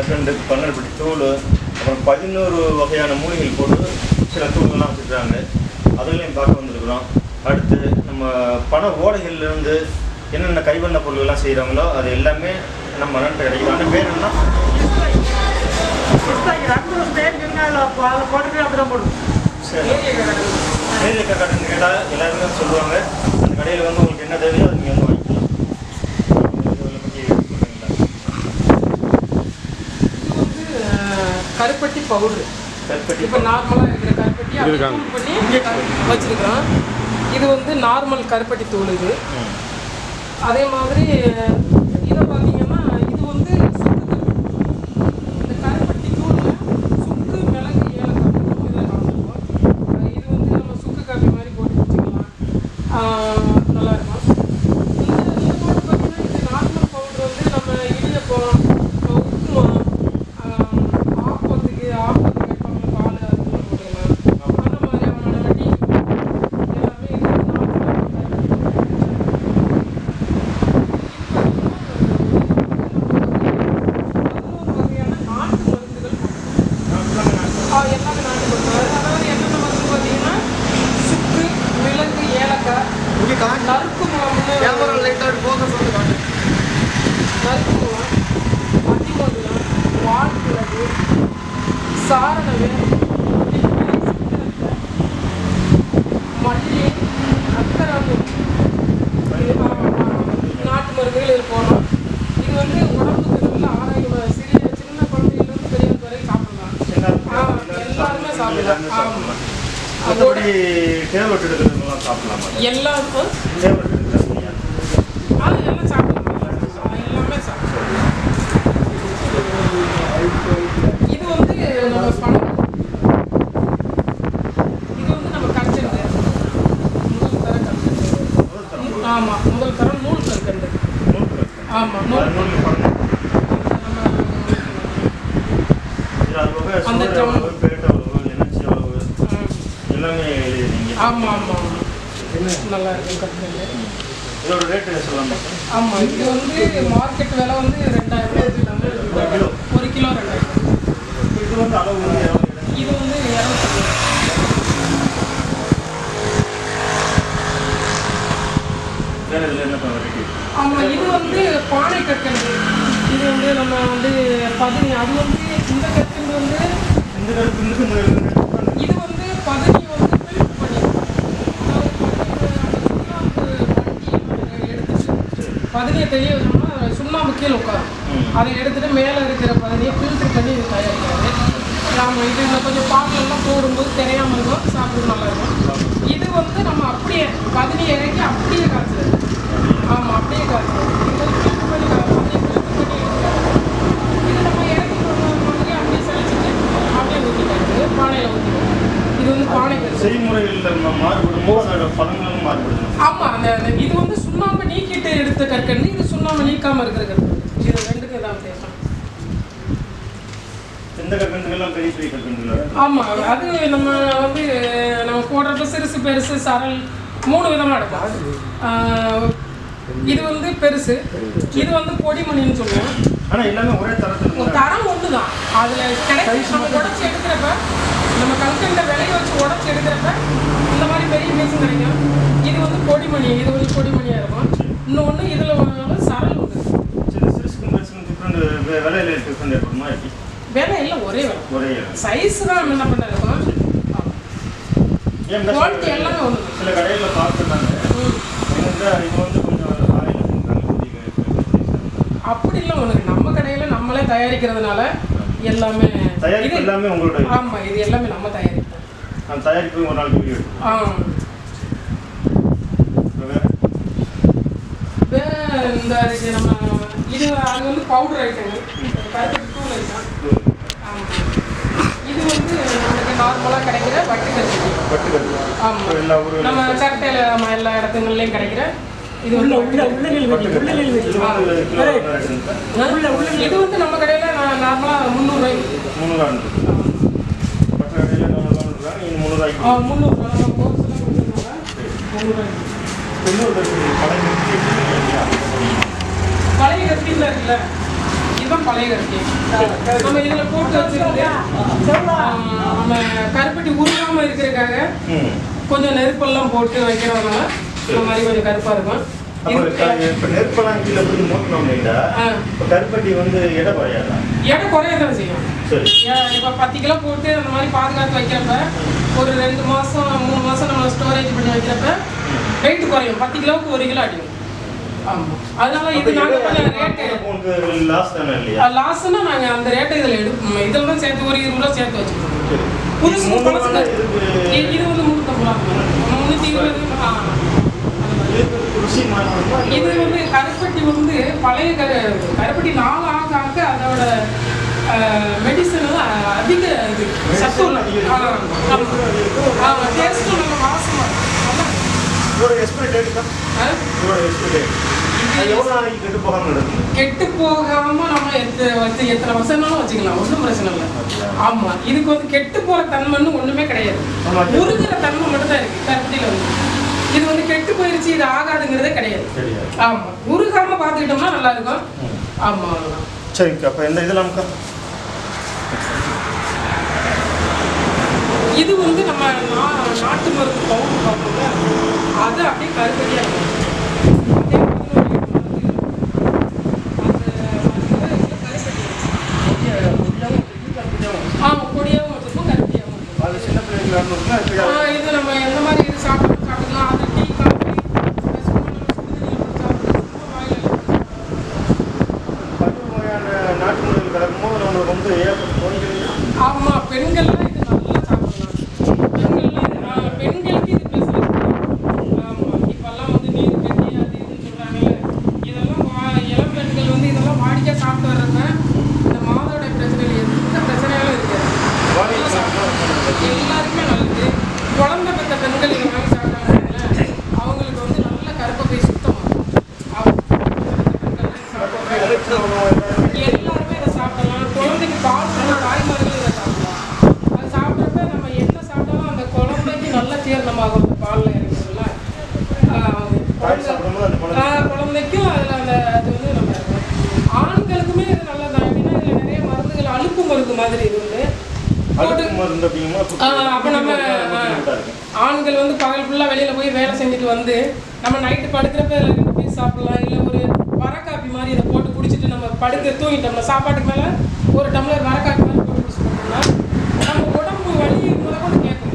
எல்லாமே பன்னெண்டு பனம் தூள் அப்புறம் பதினோரு வகையான மூலிகள் போட்டு சில தூள்கள்லாம் வச்சுருக்காங்க அதுகளையும் பார்க்க வந்திருக்கிறோம். அடுத்து நம்ம பண ஓடைகள்லேருந்து என்னென்ன கைவண்ண பொருள்கள்லாம் செய்கிறாங்களோ அது எல்லாமே நம்ம மனன்ட்டு கிடைக்கும் ஆனால் பேர் என்ன சரி. நேரில் கடைன்னு கேட்டால் எல்லாருமே சொல்லுவாங்க. அந்த கடையில் வந்து உங்களுக்கு என்ன தேவையோ அது நீங்கள் வந்து வாங்கிக்கலாம் இதை பற்றி சொல்றீங்களா? இது வந்து அஹ், கருப்பட்டி பவுடர் கருப்பட்டி இப்போ நார்மலாக இருக்கிற கருப்பட்டி பண்ணி வச்சிருக்கிறோம். இது வந்து நார்மல் கருப்பட்டி தூள் இது. அதே மாதிரி இதை பார்த்தீங்கன்னா இது வந்து சுக்கு தூள். இந்த கருப்பட்டி தூளில் சுக்கு மிளகு ஏலக்காய் மூணு இதில் கலந்துருக்கும் இது வந்து நம்ம சுக்கு காப்பி மாதிரி போட்டு வச்சுக்கலாம் ஆஹ் நல்லா இருக்கும் இந்த இந்த பவுடர் பார்த்தீங்கன்னா இது நார்மல் பவுடர் வந்து நம்ம இடியப்பம் உப்புமா ஆஹ் ஆப்பத்துக்கு ஆப்பத்துக்கு வைப்பாங்க பால் அதுக்குள்ள போட்டுக்கலாம் அந்த மாதிரியான வட்டி எல்லாமே இது நார்மலாக வகையான நாட்டு மருந்துகள் ஆ, எல்லாமே நாட்டு மருந்து அதாவது என்னென்ன மருந்து பார்த்தீங்கன்னா சுக்கு மிளகு ஏலக்காய் நறுக்கு முகம் நறுக்கு முகம் அதிமதுரம் வாழ்கிழகு சாரணவே மல்லி அக்கராம்பு நாட்டு மருந்துகள் இது போகணும் இது வந்து உடம்புக்கு நல்ல ஆரோக்கியமாக சிறிய சின்ன குழந்தையிலிருந்து பெரியவங்க வரை சாப்பிடலாம். எல்லாருமே சாப்பிடலாம். ஆமாம் சாப்பிடலாம்? மற்றபடி டேப்லெட் எடுக்கிறதுலாம் சாப்பிடலாமா எல்லாருக்கும் டேப்லெட் எடுக்கிறாங்க ஆ எல்லாம் சாப்பிடலாம் ஆ, எல்லாமே சாப்பிடலாம் இது வந்து நம்ம பணம் இது வந்து நம்ம கற்கண்டு முதல் தர கற்கண்டு ஆமாம் முதல் தரம் நூல் கற்கண்டு ஆமாம் நூல் நூல் பண்ணணும் நம்ம இது அது போக அந்த சுகர் டம்- அளவு பேட் அளவு எனர்ஜி அளவு ம், எல்லாமே எழுதிருந்தீங்க ஆமாம் ஆமாம் நல்லா இருக்கும் கற்கண்டு இதோட என்ன சொல்லலாம் ஆமாம் இது வந்து மார்க்கெட் விலை வந்து ரெண்டாயிரம் ரூபாய் ஒரு கிலோ ரெண்டாயிரம் இது வந்து அளவு இது வந்து இரநூத்தி வேற என்ன வெரைட்டி ஆமாம் இது வந்து பானை கற்கண்டு இது வந்து நம்ம வந்து பதினி அது வந்து இந்த கற்கண்டு வந்து இந்த கருப்பு இந்த இந்த கருப்பு இது வந்து பதினி வந்து ஃபில்ட் பண்ணி அதாவது பதினி வந்து எடுத்துட்டு பதினியை தெளிய வச்சோம்னா சுண்ணாம்பு கீழே உட்காரும். அதை எடுத்துட்டு மேலே இருக்கிற பதினியை ஃபில்டர் பண்ணி இது தயாரிக்கிறது. ஆமாம் இது இந்த கொஞ்சம் பாலெல்லாம் போடும்போது தெரியாமல் இருக்கும் சாப்பிடுறது நல்லா இருக்கும். இது வந்து நம்ம அப்படியே பதினி இறக்கி அப்படியே காய்ச்சது ஆமாம் அப்படியே காய்ச்சது இது filter பண்ணி கா- பதினியை filter பண்ணி எடுக்கிறது. இது நம்ம இறக்கி மாதிரி அப்படியே சலிச்சுட்டு அப்படியே ஊற்றிக்கிறது பானையில் ஊற்றிக்கிறது இது வந்து பானை செய்முறையில் மாறுபடும் போது அதோட பதங்களும் மாறுபடுது ஆமாம் அந்த இது வந்து சுண்ணாம்பு நீக்கிட்டு எடுத்த கற்கண்டு இது சுண்ணாம்பு நீக்காமல் இருக்கிற கற்கண்டு இது ரெண்டுக்கும் தான் வித்தியாசம் ஆமாம் அது நம்ம வந்து நம்ம போடுறப்ப சிறுசு பெருசு சரல் மூணு விதமாக ஆஹ் இது வந்து பெருசு இது வந்து பொடிமணின்னு சொல்லுவோம். ஆனால் எல்லாமே ஒரே தரத்தில் தரம் ஒன்று தான் அதில் கிடைக்கும் நம்ம உடச்சி எடுக்கிறப்ப நம்ம கல்கண்டை விளைய வச்சு உடச்சி எடுக்கிறப்ப இந்த மாதிரி பெரிய பீஸும் கிடைக்கும். இது வந்து பொடிமணி இது வந்து பொடிமணியாக இருக்கும். இன்னொன்று இதில் வந்து சரல் உண்டு. விலையில டிஃப்ரெண்ட் விலை இல்லை ஒரே விலை. ஒரே சைஸ் தான் என்ன பண்ண இருக்கும் ஏன் குவாலிட்டி எல்லாமே ஒன்று சில கடைகளில் பார்த்துருந்தாங்க இது வந்து கொஞ்சம் ஆயில் அப்படிலாம் ஒன்று நம்ம கடையில் நம்மளே தயாரிக்கிறதுனால எல்லாமே தயாரிப்பு எல்லாமே உங்களோட ஆமாம் இது எல்லாமே நம்ம தயாரிப்போம் அந்த தயாரிப்பு ஒரு நாள் வீடியோ ஆ. இந்த நம்ம இது அது வந்து பவுடர் ஐட்டங்கள் கருப்பு தூள் ஐட்டம் இது வந்து நமக்கு நார்மலாக கிடைக்கிற வட்டு கருப்பட்டி பட்டு கட்டு ஆமாம் நம்ம சட்டையில் நம்ம எல்லா இடத்துங்கள்லையும் கிடைக்கிற இது வந்து உள்ள உள்ள நெல்வேலி உள்ள இது வந்து இது நம்ம கடையில் நார்மலாக முந்நூறுரூவாய்க்கு முந்நூறுவா இருந்தது மற்ற கடையில் முந்நூறுவாய்க்கு ஆ முந்நூறுரூவா முந்நூறுரூவாய்க்கு? பழைய கருப்பியில் இருக்குல்ல? இதுதான் பழைய கருப்பி நம்ம இதுல போட்டு வச்சிருந்து நம்ம கருப்பட்டி உருகாம இருக்கிறதுக்காக ம். கொஞ்சம் நெருப்பெல்லாம் போட்டு வைக்கிறதுனால இந்த மாதிரி கொஞ்சம் கருப்பா இருக்கும். எடை குறையாதா? எடை குறைய தான் செய்யும் இப்ப பத்து கிலோ போட்டு அந்த மாதிரி பாதுகாத்து வைக்கிறப்ப ஒரு ரெண்டு மாசம் மூணு மாசம் நம்ம ஸ்டோரேஜ் பண்ணி வைக்கிறப்ப வெயிட் குறையும். பத்து கிலோவுக்கு ஒரு கிலோ அடிக்கும். அதனால இது நாங்க கொஞ்சம் ரேட்டு உங்களுக்கு லாஸ் தானே இல்லையா? லாஸ்ட்னா நாங்க அந்த ரேட்டை இதுல எடுப்போம் இதுல தான் சேர்த்து ஒரு இருபது ரூபா சேர்த்து வச்சுக்கோம் சரி. புதுசு இது வந்து முந்நூற்றம்பது ரூபா. முந்நூற்றி இருபது ஆ, அந்த மாதிரி. இதுக்கு ருசி மாறணுமா இது வந்து கருப்பட்டி வந்து பழைய கரு கருப்பட்டி நாள் ஆக ஆக அதோட மெடிசன் அதிக இது சத்து டேஸ்ட்டும் நல்ல நாளைக்கு கெட்டு போகாம நம்ம எத்த வச்சு எத்தனை வருஷம்னாலும் வச்சுக்கலாம். ஒன்றும் பிரச்சனை இல்லை. ஆமா. இதுக்கு வந்து கெட்டு போற தன்மைன்னு ஒண்ணுமே கிடையாது. ஆமா. உருகிற தன்மை மட்டும் தான் இருக்கு. கருப்பட்டியில வந்து. இது வந்து கெட்டு போயிருச்சு இது ஆகாதுங்கிறதே கிடையாது. சரியா ஆமா. உருகாம பார்த்துக்கிட்டோம்னா நல்லா இருக்கும் ஆமா அவ்வளவுதான். சரிங்க அப்போ இந்த இதெல்லாம் இது வந்து நம்ம நா- நாட்டு மருந்து பவுடர் பார்ப்போம்ல அது அப்படியே கருப்பட்டியா இருக்கும் அதே மாதிரி ஒரு மருந்து. அந்த மருந்துல இதுல கருப்பட்டி இருக்கு. ஆமா பொடியாவும் வச்சிருப்போம் கருப்பட்டியாவும் இருக்கும் அது சின்ன பிள்ளைங்க விளாடணும்னா இப்படி ஆ, இது நம்ம எந்த மாதிரி இது சாப்பிட்டு சாப்பிட்டுக்கலாம் அது டீ காஃபி சும்மா நம்ம சுடு தண்ணியில் போட்டு சாப்பிட்டு சும்மா வாயில எடுத்து சாப்பிட்டு. பத்து வகையான நாட்டு முறைகள் கிடக்கும்போது நம்மளுக்கு வந்து ஏற்பட்டு தோணிக்கிறது ஆமா பெண்கள்லாம் இது நல்லா சாப்பிடலாம் பெண்கள்லாம் இது- ஆ, பெண்களுக்கு இது ஸ்பெஷல் ஆமா இப்பெல்லாம் வந்து நீர் கட்டி அது இதுன்னு சொல்றாங்கல்ல இதெல்லாம் வா- இளம் பெண்கள் வந்து இதெல்லாம் வாடிக்கை சாப்பிட்டு வர்றப்ப இந்த மாதோட பிரச்சனைகள் எந்த பிரச்சனையாலும் இருக்காது வாடி நல்லா சாப்பிடலாம். எல்லாருக்குமே நல்லது குழந்தை பெற்ற பெண்கள் இதை வாங்கி சாப்பிட்டாங்க அவங்களுக்கு வந்து நல்ல கருப்பை சுத்தமாகும் அவங்க எல்லாருமே இதை சாப்பிடலாம் குழந்தைக்கு பால் கொடுக்குற தாய்மார்களும் இதை சாப்பிடலாம் அது சாப்பிட்றப்ப நம்ம என்ன சாப்பிட்டாலும் அந்த குழந்தைக்கு நல்ல ஜீரணமாகும் அந்த பாலில் இறங்குறதுல தாய் சாப்பிடும்போது அந்த குழந்தை குழந்தைக்கும் அதில் அந்த அது வந்து நம்ம ஆண்களுக்குமே இது நல்லதான் எப்படின்னா இதில் நிறைய மருந்துகள் அலுப்பு மருந்து மாதிரி இது வந்து போட்டு அழுக்கு மருந்து அப்படிங்குமா ஆ, அப்போ நம்ம, ஆண்கள் வந்து பகல் ஃபுல்லாக வெளியில் போய் வேலை செஞ்சுட்டு வந்து நம்ம நைட்டு படுக்கிறப்ப ரெண்டு பீஸ் சாப்பிடலாம். இல்லை ஒரு வரக்காப்பி மாதிரி இதை போட்டு குடிச்சிட்டு நம்ம படுக்க தூங்கிட்டோம்ல சாப்பாட்டுக்கு மேலே ஒரு டம்ளர் வர மாதிரி போட்டு குடிச்சு நம்ம உடம்பு வலி முதற்கொண்டு கேட்கும்.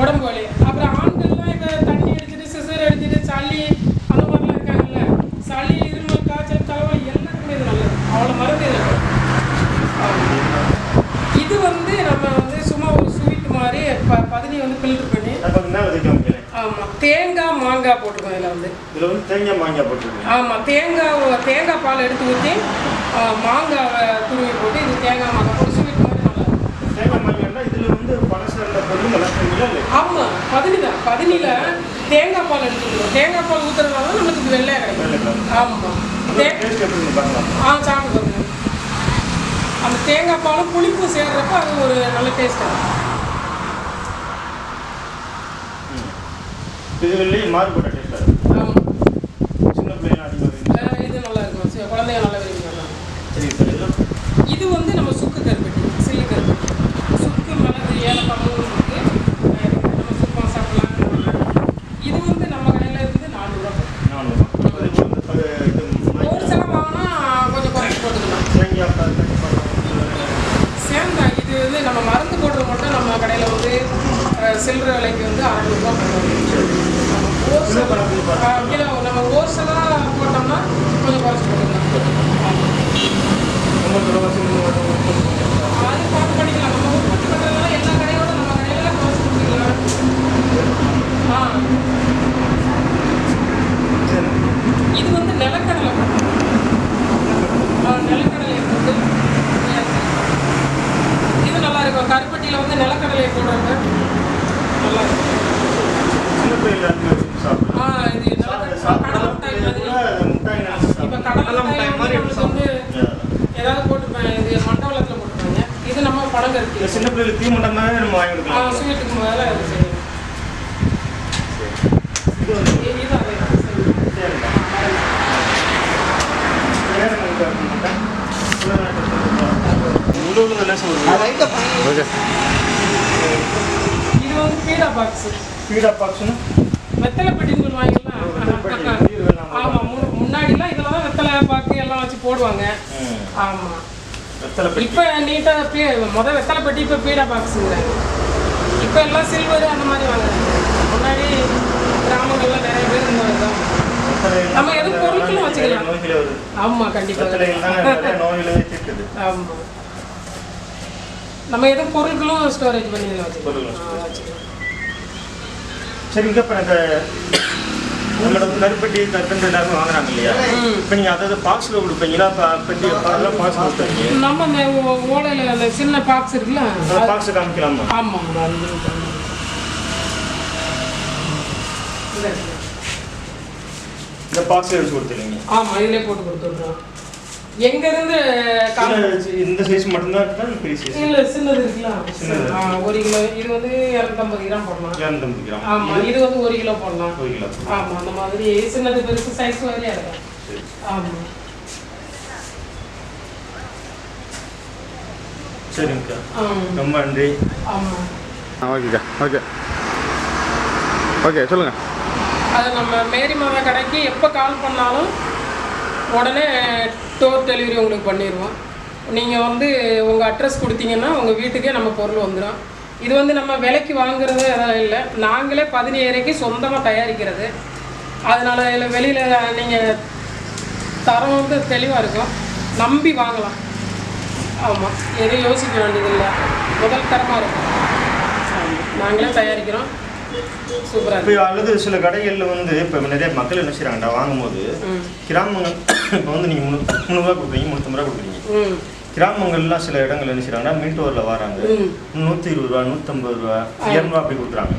உடம்பு வலி அப்புறம் ஆண்கள்லாம் இப்போ தண்ணி அடிச்சிட்டு சிசர் அடிச்சிட்டு சளி அந்த மாதிரிலாம் இருக்காங்கல்ல சளி இருமல் காய்ச்சல் தலைவலி எல்லாருக்குமே இது நல்லது அவ்வளோ மருந்து இதில் இருக்கு. இது வந்து நம்ம வந்து சும்மா ஒரு ஸ்வீட் மாதிரி ப பதினி வந்து ஃபில்டர் பண்ணி அப்போ என்ன விதைக்க வைக்கிறேன் ஆமாம் தேங்காய் மாங்காய் போட்டுருக்கோம் இதில் வந்து. இதில் வந்து தேங்காய் மாங்காய் போட்டுருக்கேன் ஆமாம் தேங்காய் தேங்காய் பால் எடுத்து ஊற்றி மாங்காவை துருவி போட்டு இது தேங்காய் மாங்காய் போட்டு ஸ்வீட் மாதிரி. தேங்காய் மாங்காய்னா இதில் வந்து இல்லை ஆமாம் பதினி தான் பதினியில் தேங்காய் பால் எடுத்துக்கிறோம் தேங்காய் பால் ஊற்றுறதுனால வெள்ளையா வெள்ளை கிடைக்கும். ஆமாம் ஆ சாப்பிட்டு அந்த தேங்காய் பாலும் புளிப்பும் சேர்றப்ப அது ஒரு நல்ல டேஸ்ட்டாக இருக்கும். இதுலேயே மாறுபட்ட டேஸ்ட்டாக இருக்கும். சின்ன பிள்ளைங்க அதிகமாக இது நல்லா இருக்கும் சரி, குழந்தைங்க நல்லா விரும்பி வரலாம் சரி சார் இதெல்லாம் இது வந்து நம்ம சுக்கு கருப்பட்டி சில்லு கருப்பட்டி. சுக்கு மிளகு ஏலக்காய் மூணு இருக்கு. அஹ் நம்ம சுத்தமாக சாப்பிடலாம் இது வந்து நம்ம கடையில் இருந்து நாலு ரூபா. நானூறு அதுக்கு வந்து ப- இது ஒரு சில வாங்கினா கொஞ்சம் குறைச்சி போட்டுக்கலாம். சேர்ந்தா இது வந்து நம்ம மருந்து போடுறது மட்டும் நம்ம கடையில் வந்து சில்லறை விலைக்கு வந்து அறநூறுபா பண்ணுவோம் கிலோ நம்ம ஹோல்சேலாக போட்டோம்னா கொஞ்சம் குறைச்சி போட்டுக்கலாம் ரொம்ப தூரம் அது பார்த்து பண்ணிக்கலாம் நம்ம உற்பத்தி பண்ணுறதுனால எல்லா கடையோட நம்ம கடையில குறைச்சி கொடுத்துக்கலாம் ஆ சரி இது வந்து நிலக்கடலை ஆ, நிலக்கடலை போட்டு இது நல்லா இருக்கும். கருப்பட்டியில் வந்து நிலக்கடலை போடுறாங்க. நல்லா இருக்கும் சின்ன பிள்ளைங்க அதிகமாக விரும்பி சாப்பிடலாம் ஆ இது நிலக்கடலை கடலை மிட்டாய் மாதிரி முட்டாய் நினைச்சு இப்போ சாப்பிடலாம் கடலை மிட்டாய் வந்து நம்மளுக்கு வந்து ஏதாவது போட்டுப்பேன் இது மண்டபத்தில் போட்டுருப்பாங்க இது நம்ம படம் இந்த சின்ன பிள்ளைகளுக்கு தீமண்டமாகவே நம்ம வாங்கி ஆ கொடுக்கலாம் ஸ்வீட்டுக்கு முதல்ல இது வந்து பீடா பாக்ஸ் ஸ்பீடா பாக்ஸ்னு வெத்தலை பெட்டின்னு சொல்லுவாங்கல்ல வெத்தலை பெட்டி, உயிர் வேணாம். ஆமா மு- முன்னாடிலாம் இதுல தான் வெத்தலை பாக்கு எல்லாம் வச்சு போடுவாங்க. ஆமா. வெத்தலை பெட்டி இப்ப நீட்டா பீ முத வெத்தலை பெட்டி இப்ப பீடா பாக்ஸுங்கிறாங்க இப்ப எல்லாம் சில்வர் அந்த மாதிரி வாங்குறாங்க. முன்னாடி கிராமங்கள்ல நிறைய பேர் வெத்தலையில் நம்ம எதுவும் பொருட்களும் வச்சுக்கலாம். நோய்களே வருது ஆமா கண்டிப்பா. வெத்தலையில் தான் நிறைய நோய்களே தீர்க்குது ஆமா. நம்ம எதுவும் பொருட்களும் ஸ்டோரேஜ் பண்ணி வச்சுக்கலாம். சரி இங்க இப்போ நம்மளோட கருப்பட்டி கற்கண்டு எல்லாருமே வாங்குறாங்க இல்லையா. இப்போ நீங்கள் அதாவது பாக்ஸில் கொடுப்பீங்களா பெட்டி அதெல்லாம் பாக்ஸ் நம்ம ஓ- ஓலையில சின்ன பாக்ஸ் இருக்குல்ல? அந்த பாக்ஸ் காமிக்கலாமா? ஆமா அது இருக்கு. இந்த பாக்ஸ் எடுத்து கொடுத்துருங்க ஆமா இதுலயே போட்டு கொடுத்துடுறோம். எங்க இருந்து இந்த சைஸ் மட்டும்தான் இருக்கா இல்லை பெரிய சைஸ் இல்ல சின்னது. ஆ, ஒரு கிலோ இது வந்து இரநூத்தம்பது கிராம் போடலாம். இரநூத்தம்பது கிராம். ஆமா இது வந்து ஒரு கிலோ போடலாம். ஒரு கிலோ ஆமா அந்த மாதிரி சின்னது பெருசு சைஸ் வரையா இருக்கும். ஆமா. சரிங்கக்கா. ஆமா ரொம்ப நன்றி. ஆமா. ஓகேக்கா ஓகே. ஓகே சொல்லுங்கள் அது நம்ம மேரி மாதா கடைக்கு எப்போ கால் பண்ணாலும் உடனே டோர் டெலிவரி உங்களுக்கு பண்ணிடுவோம். நீங்கள் வந்து உங்கள் அட்ரஸ் கொடுத்தீங்கன்னா உங்கள் வீட்டுக்கே நம்ம பொருள் வந்துடும் இது வந்து நம்ம விலைக்கு வாங்குறது அதெல்லாம் இல்லை. நாங்களே பதினேழைக்கு சொந்தமாக தயாரிக்கிறது. அதனால் இதில் வெளியில் நீங்கள் தரம் வந்து தெளிவாக இருக்கும். நம்பி வாங்கலாம். ஆமாம் எதுவும் யோசிக்க வேண்டியதில்லை. முதல் தரமாக இருக்கும். நாங்களே தயாரிக்கிறோம். சூப்பராக இப்போ அல்லது சில கடைகளில் வந்து இப்போ நிறைய மக்கள் என்ன செய்கிறாங்கடா வாங்கும்போது கிராமங்கள் இப்போ வந்து நீங்கள் முந்நூ முந்நூறுரூவா கொடுக்குறீங்க முந்நூற்றம்பது ரூபா கொடுக்குறீங்க. கிராமங்கள்லாம் சில இடங்கள் என்ன செய்கிறாங்கன்னா மீட்டோரில் வராங்க. நூற்றி இருபது ரூபா நூற்றம்பது ரூபா இரநூறுவா அப்படி கொடுக்குறாங்க.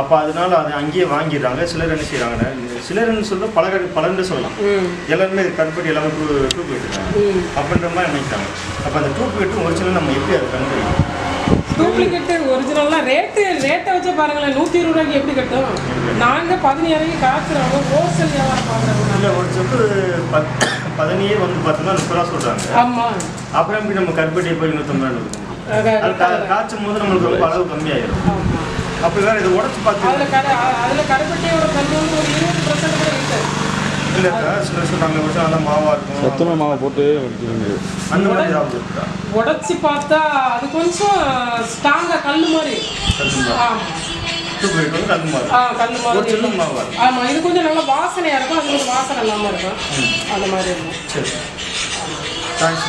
அப்போ அதனால அதை அங்கேயே வாங்கிடுறாங்க. சிலர் என்ன செய்கிறாங்கன்னா சிலர்னு சொல்ல பல கடை பலன்னு சொல்லலாம். எல்லாருமே கருப்பட்டி எல்லாமே டூ டூப் ம். அப்படின்ற மாதிரி நினைக்கிறாங்க அப்போ அந்த டூப் வெட்டும் ஒரிஜினல் நம்ம எப்படி அதை கண்டுபிடிக்கும் டூப்ளிகேட்டு ஒரிஜினல்லாம் ரேட்டு ரேட்டை வச்சே பாருங்களேன். நூற்றி இருபது ரூபாய்க்கு எப்படி கட்டும்? நாங்கள் பதினேழைக்கு காய்ச்சுறவங்க ஹோல்சேல் வியாபாரம் பார்க்குறவங்க இல்லை. ஒரு சொட்டு பத் பதினியே வந்து பார்த்தோம்னா முப்பது ரூபா சொல்கிறாங்க ஆமாம் அப்புறம் எப்படி நம்ம கருப்பட்டியை போய் நூற்றம்பது ரூபா காய்ச்சும் போது நம்மளுக்கு ரொம்ப அளவு கம்மியாயிடும் அப்படி வேற இதை உடச்சு பார்த்து அதில் கடை அதில் கருப்பட்டியோட கல் வந்து ஒரு இருபது பர்சன்ட் கூட இருக்குது இல்லைக்கா சில சொல்கிறாங்க ஒரு நல்லா மாவா இருக்கும். சத்துணவு மாவை போட்டு அந்த மாதிரி ஏதாவது இருக்கா? உடச்சி பார்த்தா அது கொஞ்சம் ஸ்ட்ராங்காக கல் மாதிரி. ஆமா. இது கொஞ்சம் நல்ல வாசனையா இருக்கும். அது கொஞ்சம் வாசனை இல்லாம இருக்கும். அந்த மாதிரி இருக்கும். சரி. தேங்க்ஸ்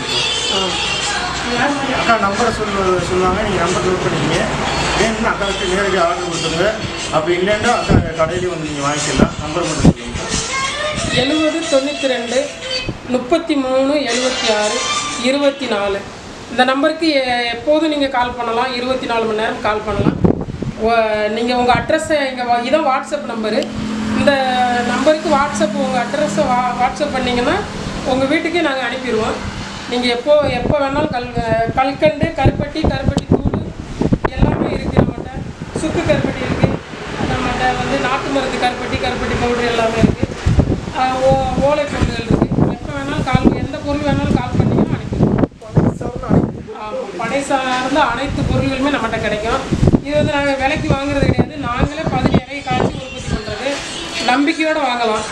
ஆ. அக்கா நம்பரை சொல்லு சொல்லுவாங்க. நீங்கள் நம்பர் நோட் பண்ணிக்கிங்க வேணும்னா அக்கா கிட்ட நேரடியாக ஆர்டர் கொடுத்துருங்க அப்படி இல்லைன்னா அக்கா கடையிலேயே வந்து நீங்கள் வாங்கிக்கலாம். நம்பர் மட்டும் சொல்லுங்க எழுபது தொண்ணூற்றி ரெண்டு முப்பத்தி மூணு எழுபத்தி ஆறு இருபத்தி நாலு இந்த நம்பருக்கு எ- எப்போதும் நீங்கள் கால் பண்ணலாம். இருபத்தி நாலு மணி நேரம் கால் பண்ணலாம். நீங்கள் உங்கள் அட்ரஸை இங்கே இதான் வாட்ஸ்அப் நம்பரு இந்த நம்பருக்கு வாட்ஸ்அப் உங்கள் அட்ரஸை வா வாட்ஸ்அப் பண்ணிங்கன்னா உங்கள் வீட்டுக்கே நாங்கள் அனுப்பிடுவோம். நீங்கள் எப்போ எப்போ வேணாலும் கல் கல்கண்டு கருப்பட்டி கருப்பட்டி தூள் எல்லாமே இருக்குது நம்மகிட்ட. சுக்கு கருப்பட்டி இருக்குது நம்மகிட்ட வந்து நாட்டு மருந்து கருப்பட்டி கருப்பட்டி பவுடர் எல்லாமே இருக்குது ஓ ஓலை பொருள்கள் இருக்குது எப்போ வேணாலும் கால் எந்த பொருள் வேணாலும் கால் பண்ணிங்கன்னா அனுப்பிடுவோம். ஆமாம் சார்ந்த அனைத்து பொருள்களுமே நம்மகிட்ட கிடைக்கும். இது வந்து நாங்கள் விலைக்கு வாங்குறது கிடையாது. நாங்களே பதினேழை காய்ச்சி உற்பத்தி பண்ணுறது நம்பிக்கையோடு வாங்கலாம்.